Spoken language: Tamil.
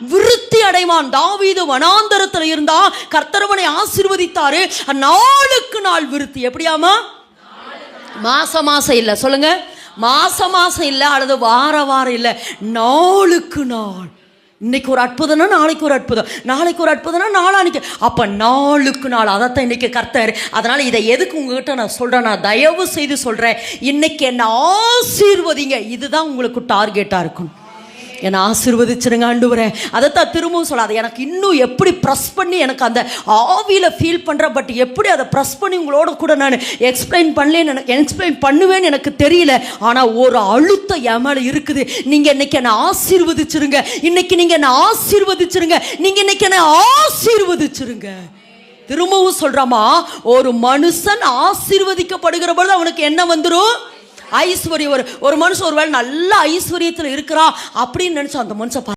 விருத்தி அடைவான். தாவீது வனாந்தரத்தில் இருந்தா கர்த்தரவனை ஆசிர்வதித்தாரு. நாளுக்கு நாள் விருத்தி. எப்படியாமா மாசம் மாசம் இல்லை. சொல்லுங்க. மாச மாசம் இல்லை அல்லது வார வாரம் இல்லை. நாளுக்கு நாள். இன்னைக்கு ஒரு அற்புதம்னா நாளைக்கு ஒரு அற்புதம். நாளைக்கு ஒரு அற்புதம்னா நாளானிக்கு அப்போ நாளுக்கு நாள். அதைத்தான் இன்னைக்கு கர்த்தர். அதனால் இதை எதுக்கு உங்ககிட்ட நான் சொல்கிறேன் நான் தயவு செய்து சொல்கிறேன் இன்னைக்கு என்ன ஆசீர்வதிங்க. இதுதான் உங்களுக்கு டார்கெட்டாக இருக்கும் என்னை ஆசீர்வதிச்சிருங்க ஆண்டவரே. அதைத்தான் திரும்பவும் சொல்லாது. எனக்கு இன்னும் எப்படி ப்ரெஸ் பண்ணி எனக்கு அந்த ஆவியில் ஃபீல் பண்ணுறேன் பட் எப்படி அதை ப்ரெஸ் பண்ணி உங்களோட கூட நான் எக்ஸ்பிளைன் பண்ணலேன்னு எனக்கு எக்ஸ்பிளைன் பண்ணுவேன்னு எனக்கு தெரியல. ஆனால் ஒரு அழுத்தம் என் மேலே இருக்குது. நீங்கள் இன்னைக்கு என்னை ஆசீர்வதிச்சிருங்க. இன்னைக்கு நீங்கள் என்னை ஆசீர்வதிச்சிருங்க. நீங்கள் இன்னைக்கு என்னை ஆசீர்வதிச்சிருங்க. திரும்பவும் சொல்கிறோமா ஒரு மனுஷன் ஆசீர்வதிக்கப்படுகிற பொழுது அவனுக்கு என்ன வந்துடும் ஐஸ்வர்யம் ஒரு ஒரு மனுஷன் ஒருவேளை நல்ல ஐஸ்வர்யத்தில் இருக்கிறா அப்படின்னு நினச்சா அந்த மனுஷன்